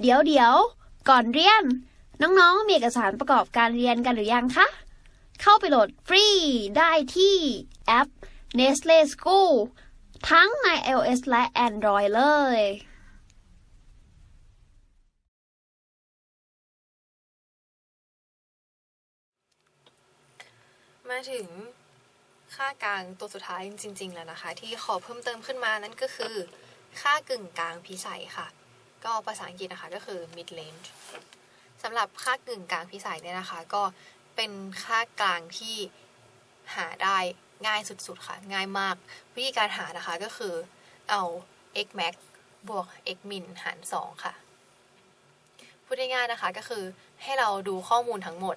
เดี๋ยวเดี๋ยวก่อนเรียน น้องๆ มีเอกสารประกอบการเรียนกันหรือยังคะ เข้าไปโหลดฟรีได้ที่แอป Nestle School ทั้งใน iOS และ Android เลยมาถึงค่ากลางตัวสุดท้ายจริง ๆ แล้วนะคะ ที่ขอเพิ่มเติมขึ้นมานั่นก็คือ ค่ากึ่งกลางพิสัยค่ะ ก็ภาษาอังกฤษนะคะก็คือ mid range สำหรับค่ากึ่งกลางพิสัยเนี่ยนะคะ ก็เป็นค่ากลางที่หาได้ง่ายสุดๆค่ะ ง่ายมาก วิธีการหานะคะก็คือเอา x max บวก x min หาร 2 ค่ะ พูดง่ายๆนะคะก็คือให้เราดูข้อมูลทั้งหมด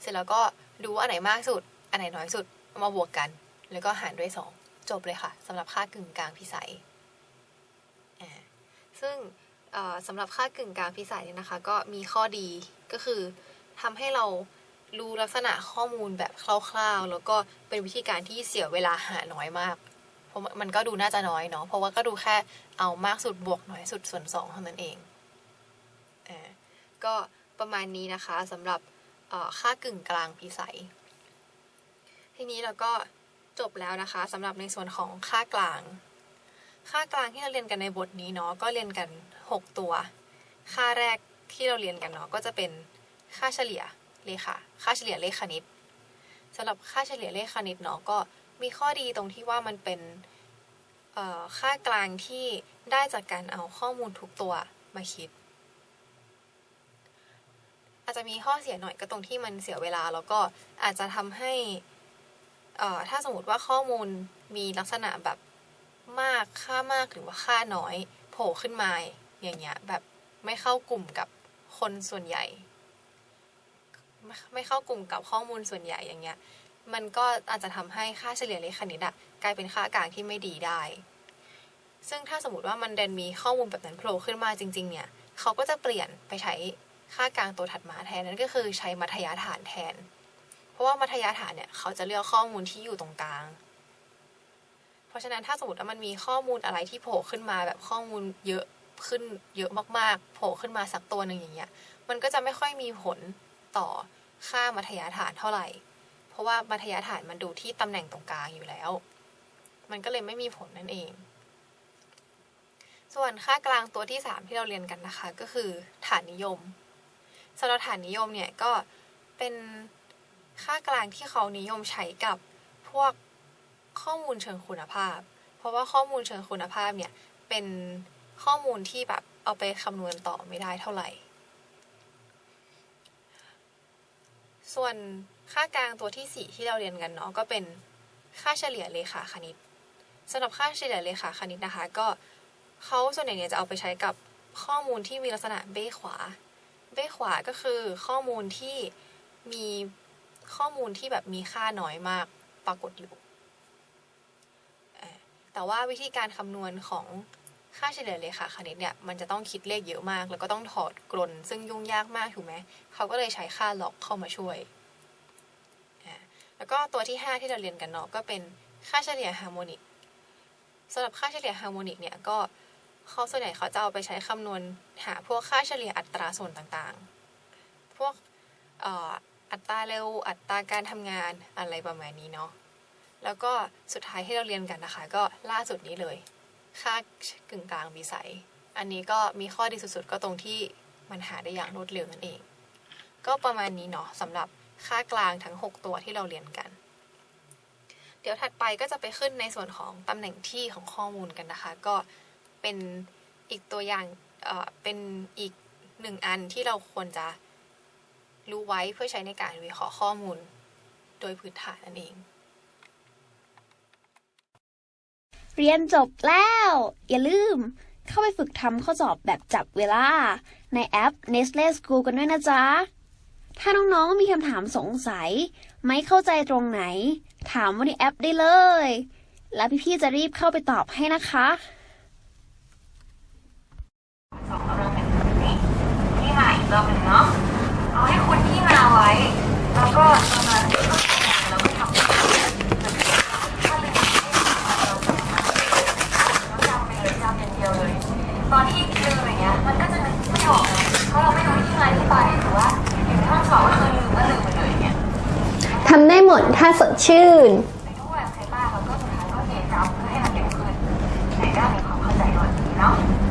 เสร็จแล้วก็ดูว่าอันไหนมากสุด อันไหนน้อยสุดมาบวกกัน แล้วก็หารด้วย 2 จบเลยค่ะสำหรับค่ากึ่งกลางพิสัยอ่าซึ่ง สำหรับค่ากึ่งกลางพิสัยเนี่ยนะคะ ก็มีข้อดีก็คือทำให้เรารู้ลักษณะข้อมูลแบบคร่าวๆ แล้วก็เป็นวิธีการที่เสียเวลาหาน้อยมาก เพราะมันก็ดูน่าจะน้อยเนาะ เพราะว่าก็ดูแค่เอามากสุดบวกน้อยสุดส่วน2เท่านั้นเองอ่าก็ประมาณนี้นะคะสำหรับค่ากึ่งกลางพิสัย ทีนี้เราก็จบแล้วนะคะสำหรับในส่วนของค่ากลาง ค่ากลางที่เราเรียนกันในบทนี้เนาะก็เรียนกัน 6 ตัว ค่าแรกที่เราเรียนกันเนาะก็จะเป็นค่าเฉลี่ยเลขาค่าเฉลี่ยเลขคณิตสำหรับค่าเฉลี่ยเลขคณิตเนาะก็มีข้อดีตรงที่ว่ามันเป็นค่ากลางที่ได้จากการเอาข้อมูลทุกตัวมาคิด อาจจะมีข้อเสียหน่อยก็ตรงที่มันเสียเวลา แล้วก็อาจจะทำให้ถ้าสมมติว่าข้อมูลมีลักษณะแบบ มากค่ามากหรือว่าค่าน้อย โผล่ขึ้นมาอย่างเงี้ยแบบไม่เข้ากลุ่มกับคนส่วนใหญ่ ไม่เข้ากลุ่มกับข้อมูลส่วนใหญ่อย่างเงี้ย มันก็อาจจะทำให้ค่าเฉลี่ยเลขคณิตอะกลายเป็นค่ากลางที่ไม่ดีได้ ซึ่งถ้าสมมติว่ามันเดนมีข้อมูลแบบนั้นโผล่ขึ้นมาจริง ๆ เนี่ยเขาก็จะเปลี่ยนไปใช้ค่ากลางตัวถัดมาแทนนั่นก็คือใช้มัธยฐานแทน เพราะว่ามัธยฐานเนี่ยเขาจะเลือกข้อมูลที่อยู่ตรงกลาง ราะฉะนั้นถ้าสมมติว่ามันมีข้อมูลอะไรที่โผล่ขึ้นมาแบบข้อมูลเยอะขึ้นเยอะมากๆ โผล่ขึ้นมาสักตัวหนึ่งอย่างเงี้ย มันก็จะไม่ค่อยมีผลต่อค่ามัธยฐานเท่าไหร่ เพราะว่ามัธยฐานมันดูที่ตำแหน่งตรงกลางอยู่แล้ว มันก็เลยไม่มีผลนั่นเอง ส่วนค่ากลางตัวที่ 3 ที่เราเรียนกันนะคะ ก็คือฐานนิยมสำหรับฐานนิยมเนี่ยก็เป็นค่ากลางที่เขานิยมใช้กับพวก ข้อมูลเชิงคุณภาพ เพราะว่าข้อมูลเชิงคุณภาพเนี่ยเป็นข้อมูลที่แบบเอาไปคำนวณต่อไม่ได้เท่าไหร่ ส่วนค่ากลางตัวที่ 4 ที่เราเรียนกันเนาะก็เป็นค่าเฉลี่ยเลขาคณิตสำหรับค่าเฉลี่ยเลขาคณิตนะคะ ก็เขาส่วนใหญ่เนี่ยจะเอาไปใช้กับข้อมูลที่มีลักษณะเบ้ขวา เบ้ขวาก็คือข้อมูลที่มีข้อมูลที่แบบมีค่าน้อยมากปรากฏอยู่ แต่ว่าวิธีการคำนวณของค่าเฉลี่ยเลขาคณิตเนี่ยมันจะต้องคิดเลขเยอะมาก แล้วก็ต้องถอดกลนซึ่งยุ่งยากมากถูกไหมเขาก็เลยใช้ค่าล็อกเข้ามาช่วยอ่าแล้วก็ตัวที่ 5 ที่เราเรียนกันเนาะก็เป็นค่าเฉลี่ยฮาร์โมนิกสำหรับค่าเฉลี่ยฮาร์โมนิกเนี่ยก็เขาส่วนใหญ่เขาจะเอาไปใช้คำนวณหาพวกค่าเฉลี่ยอัตราส่วนต่างๆ พวกอออัตราเร็วอัตราการทำงานอะไรประมาณนี้เนาะ แล้วก็สุดท้ายที่เราเรียนกันนะคะ ก็ล่าสุดนี้เลย ค่ากึ่งกลางวิสัยอันนี้ก็มีข้อดีสุดๆ ก็ตรงที่มันหาได้อย่างรวดเร็วนั่นเอง ก็ประมาณนี้เนาะสำหรับค่ากลางทั้ง 6 ตัวที่เราเรียนกัน เดี๋ยวถัดไปก็จะไปขึ้นในส่วนของตำแหน่งที่ของข้อมูลกันนะคะ ก็เป็นอีกตัวอย่างเอ่อเป็นอีกหนึ่งอันที่เราควรจะรู้ไว้เพื่อใช้ในการวิเคราะห์ข้อมูล โดยพื้นฐานนั่นเอง เรียนจบแล้ว อย่าลืม เข้าไปฝึกทำข้อสอบแบบจับเวลา ในแอป Nestle School กันด้วยนะจ๊ะ ถ้าน้องๆมีคำถามสงสัย ไม่เข้าใจตรงไหน ถามว่าในแอปได้เลย แล้วพี่ๆจะรีบเข้าไปตอบให้นะคะ สองกำลังเป็นแบบนี้ที่มาอีกรอบหนึ่งเนาะ เอาให้คุณที่มาไว้ แล้วก็ประมาณนี้ก็ทำงานแล้วก็ทำถ้าลืมให้เราจำแล้วจำไปเลยจำอย่างเดียวเลย ตอนที่ลืมอย่างเงี้ย มันก็จะนึกไม่ออก นถ้าสดชื่น